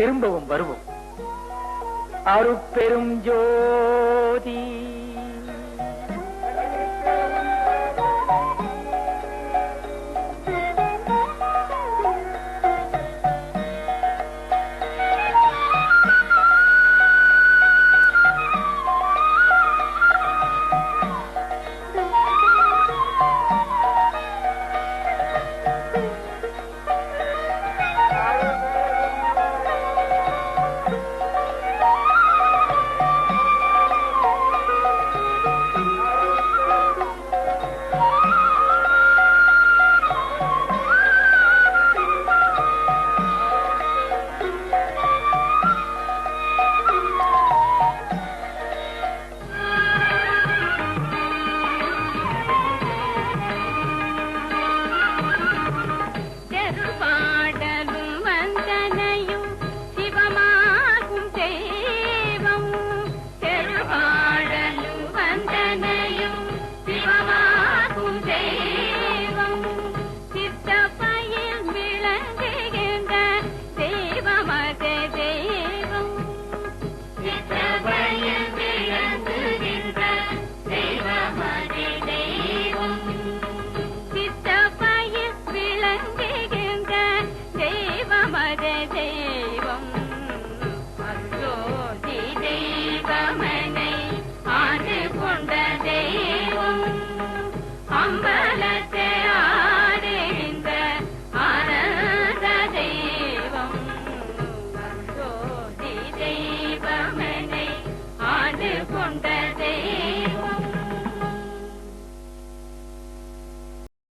திரும்பவும் வருவோம். அருப்பெரும் ஜோ ராமனை ஆண்டு கொண்ட தெய்வம். அம்ப